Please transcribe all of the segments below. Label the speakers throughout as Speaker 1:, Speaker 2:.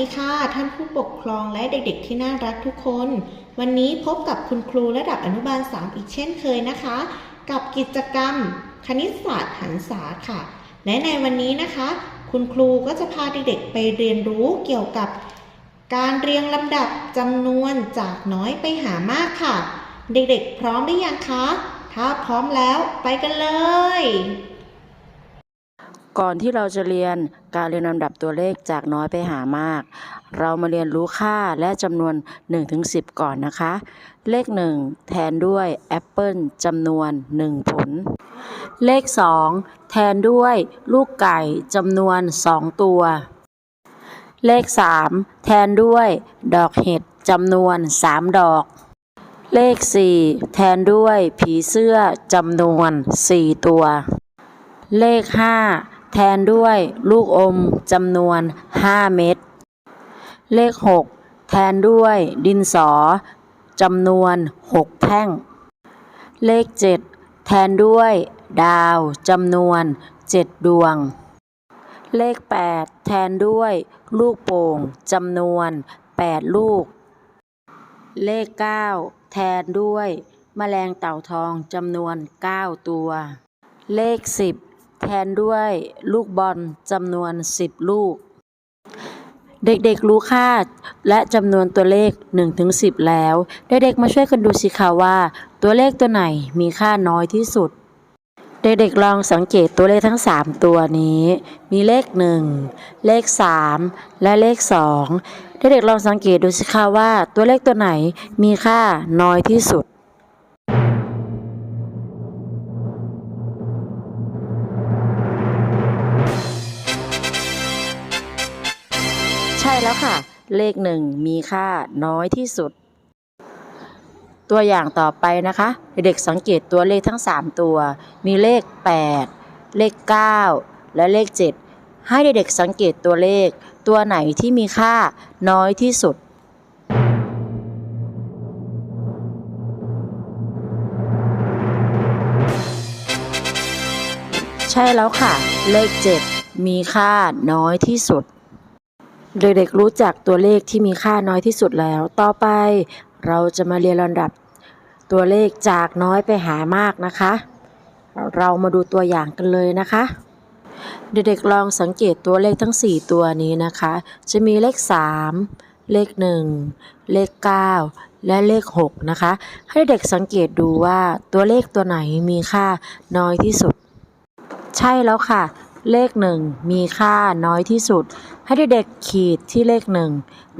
Speaker 1: ดีค่ะท่านผู้ปกครองและเด็กๆ ที่น่ารักทุกคน วันนี้พบกับคุณครูระดับอนุบาล 3 อีกเช่นเคยนะคะ กับกิจกรรม คณิตศาสตร์หันษาค่ะ และในวันนี้นะคะ คุณครูก็จะพาเด็กๆ ไปเรียนรู้เกี่ยวกับ การเรียงลำดับจำนวนจากน้อยไปหามากค่ะ เด็กๆ พร้อมหรือยังคะ ถ้าพร้อมแล้วไปกันเลย
Speaker 2: ก่อนที่เราจะเรียนการเรียนลำดับตัวเลขจากน้อยไปหามาก เรามาเรียนรู้ค่าและจำนวน 1-10 ก่อนนะคะ เลข 1 แทนด้วยแอปเปิลจำนวน 1 ผล เลข 2 แทนด้วยลูกไก่จำนวน 2 ตัว เลข 3 แทนด้วยดอกเห็ดจำนวน 3 ดอก เลข 4 แทนด้วยผีเสื้อจำนวน 4 ตัว เลข 5 แทนด้วยลูกอมจำนวน 5 เม็ด เลข 6 แทนด้วยดินสอจำนวน 6 แท่ง เลข 7 แทนด้วยดาวจำนวน 7 ดวง เลข 8 แทนด้วยลูกโป่งจำนวน 8 ลูก เลข 9 แทนด้วยแมลงเต่าทองจำนวน 9 ตัว เลข 10 แทนด้วยลูกบอลจำนวน 10 ลูก เด็กๆรู้ค่าและจำนวนตัวเลข 1-10 แล้ว เด็กๆมาช่วยกันดูสิคะว่า ตัวเลขตัวไหนมีค่าน้อยที่สุด เด็กๆลองสังเกตตัวเลขทั้ง 3 ตัวนี้ มีเลข 1 เลข 3 และเลข 2 เด็กๆลองสังเกตดูสิคะว่า ตัวเลขตัวไหนมีค่าน้อยที่สุด ช่แล้วค่ะ เลขหนึ่งมีค่าน้อยที่สุด ตัวอย่างต่อไปนะคะ เด็กสังเกตตัวเลขทั้ง 3 ตัว มีเลข 8 เลข 9 และเลข 7 ให้เด็กๆสังเกตตัวเลข ตัวไหนที่มีค่าน้อยที่สุดใช่แล้วค่ะ เลข 7 มีค่าน้อยที่สุด เด็กๆรู้จักตัวเลขที่มีค่าน้อยที่สุดแล้ว ต่อไปเราจะมาเรียนลำดับตัวเลขจากน้อยไปหามากนะคะ เรามาดูตัวอย่างกันเลยนะคะ เด็กๆลองสังเกตตัวเลขทั้ง 4 ตัวนี้นะคะ จะมีเลข 3 เลข 1 เลข 9 และเลข 6 นะคะ ให้เด็กสังเกตดูว่าตัวเลขตัวไหนมีค่าน้อยที่สุด ใช่แล้วค่ะ เลขหนึ่งมีค่าน้อยที่สุด ให้เด็กๆขีดที่เลขหนึ่ง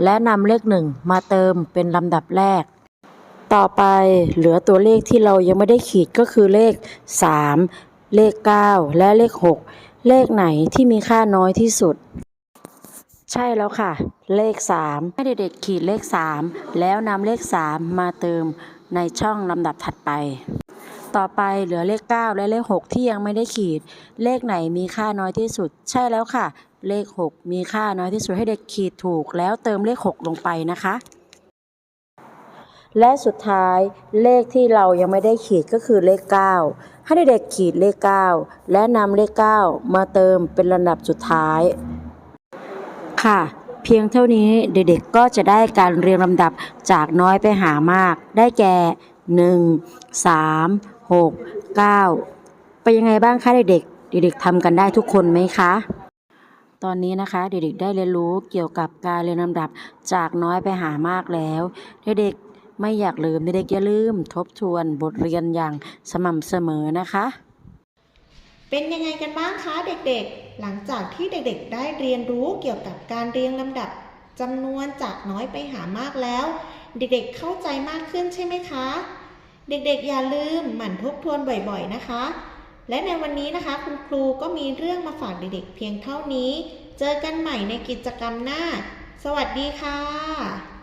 Speaker 2: และนำเลขหนึ่งมาเติมเป็นลำดับแรก ต่อไปเหลือตัวเลขที่เรายังไม่ได้ขีดก็คือเลข 3 เลข 9 และเลข 6 เลขไหนที่มีค่าน้อยที่สุด ใช่แล้วค่ะ เลข 3 ให้เด็กๆขีดเลข 3 แล้วนำเลข 3 มาเติมในช่องลำดับถัดไป ต่อไปเหลือเลข 9 และเลข 6 ที่ยังไม่ได้ขีด เลขไหนมีค่าน้อยที่สุด ใช่แล้วค่ะ เลข 6 มีค่าน้อยที่สุดให้เด็กขีดถูก แล้วเติมเลข 6 ลงไปนะคะ และสุดท้ายเลขที่เรายังไม่ได้ขีดก็คือเลข 9 ให้เด็กๆขีดเลข 9 และนำเลข 9 มาเติมเป็นลำดับสุดท้าย ค่ะเพียงเท่านี้เด็กๆก็จะได้การเรียงลำดับจากน้อยไปหามาก ได้แก่ 1 3 6 9 ไปยังไงบ้างคะเด็กๆ เด็กๆทำกันได้ทุกคนไหมคะ ตอนนี้นะคะเด็กๆได้เรียนรู้เกี่ยวกับการเรียนลำดับจากน้อยไปหามากแล้ว เด็กๆไม่อยากลืมเด็กๆอย่าลืมทบทวนบทเรียนอย่างสม่ำเสมอนะคะ
Speaker 1: เป็นยังไงกันบ้างคะเด็กๆ หลังจากที่เด็กๆ ได้เรียนรู้เกี่ยวกับการเรียงลำดับจำนวนจากน้อยไปหามากแล้ว เด็กๆเข้าใจมากขึ้นใช่ไหมคะ เด็กๆอย่าลืมหมั่นทบทวนบ่อยๆนะคะ และในวันนี้นะคะคุณครูก็มีเรื่องมาฝากเด็กๆเพียงเท่านี้ เจอกันใหม่ในกิจกรรมหน้า สวัสดีค่ะ